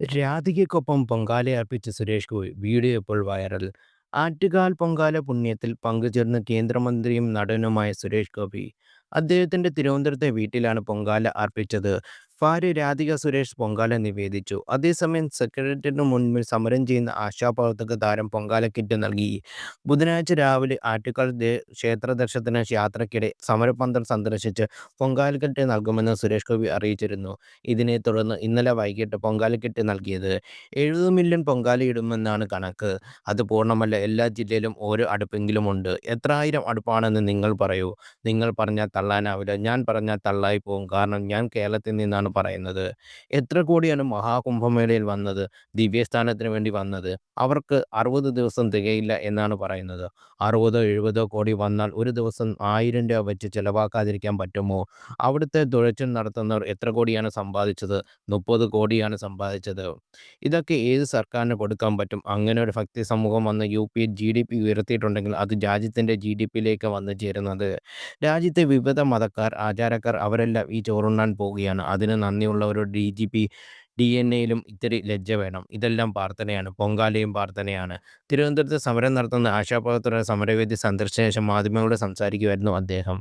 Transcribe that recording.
രാധികയ്ക്കൊപ്പം പൊങ്കാലയർപ്പിച്ച സുരേഷ് ഗോപി വീഡിയോ ഇപ്പോൾ വൈറൽ. ആറ്റുകാൽ പൊങ്കാല പുണ്യത്തിൽ പങ്കുചേർന്ന് കേന്ദ്രമന്ത്രിയും നടനുമായ സുരേഷ് ഗോപി. അദ്ദേഹത്തിന്റെ തിരുവനന്തപുരത്തെ വീട്ടിലാണ് പൊങ്കാല അർപ്പിച്ചത്. ഭാര്യ രാധിക സുരേഷ് പൊങ്കാല നിവേദിച്ചു. അതേസമയം സെക്രട്ടറിയറ്റിന് മുൻപിൽ സമരം ചെയ്യുന്ന ആശാപ്രവർത്തക താരം പൊങ്കാല കിറ്റ് നൽകി. ബുധനാഴ്ച രാവിലെ ആറ്റുകാൽ ക്ഷേത്ര ദർശനത്തിന് യാത്രക്കിടെ സമരപന്തൽ സന്ദർശിച്ച് പൊങ്കാല കിറ്റ് നൽകുമെന്ന് സുരേഷ് ഗോപി അറിയിച്ചിരുന്നു. ഇതിനെ തുടർന്ന് ഇന്നലെ വൈകിട്ട് പൊങ്കാല കിറ്റ് നൽകിയത്. എഴുപത് മില്യൺ പൊങ്കാലയിടുമെന്നാണ് കണക്ക്. അത് പൂർണമല്ല. എല്ലാ ജില്ലയിലും ഓരോ അടുപ്പെങ്കിലും ഉണ്ട് എത്ര ആയിരം അടുപ്പാണെന്ന് നിങ്ങൾ പറയൂ. നിങ്ങൾ പറഞ്ഞാൽ തള്ളാനാവില്ല. ഞാൻ പറഞ്ഞാൽ തള്ളായി പോകും കാരണം ഞാൻ കേരളത്തിൽ നിന്നാണ് പറയുന്നത്. എത്ര കോടിയാണ് മഹാകുംഭമേളയിൽ വന്നത്, ദിവ്യസ്ഥാനത്തിന് വേണ്ടി വന്നത്. അവർക്ക് അറുപത് ദിവസം തികയില്ല എന്നാണ് പറയുന്നത്. അറുപതോ എഴുപതോ കോടി വന്നാൽ ഒരു ദിവസം ആയിരം രൂപ വെച്ച് ചിലവാക്കാതിരിക്കാൻ പറ്റുമോ. അവിടുത്തെ തുഴച്ചിൽ നടത്തുന്നവർ എത്ര കോടിയാണ് സമ്പാദിച്ചത്. മുപ്പത് കോടിയാണ് സമ്പാദിച്ചത്. ഇതൊക്കെ ഏത് സർക്കാരിന് കൊടുക്കാൻ പറ്റും. അങ്ങനെ ഒരു ഭക്തി സമൂഹം വന്ന് U P G D P ഉയർത്തിയിട്ടുണ്ടെങ്കിൽ അത് രാജ്യത്തിന്റെ ജി ഡി പിയിലേക്ക് വന്നു ചേരുന്നത്. രാജ്യത്തെ വിവിധ മതക്കാർ, ആചാരക്കാർ അവരെല്ലാം ഈ ചോറുണ്ണാൻ പോവുകയാണ്. അതിന് നന്ദിയുള്ളവരോട് എൻ എയിലും ഇത്തിരി ലജ്ജ വേണം. ഇതെല്ലാം പ്രാർത്ഥനയാണ്. പൊങ്കാലയും പ്രാർത്ഥനയാണ്. തിരുവനന്തപുരത്ത് സമരം നടത്തുന്ന ആശാപ്രവർത്തകരുടെ സമരവേദി സന്ദർശിച്ച ശേഷം മാധ്യമങ്ങളോട് സംസാരിക്കുമായിരുന്നു അദ്ദേഹം.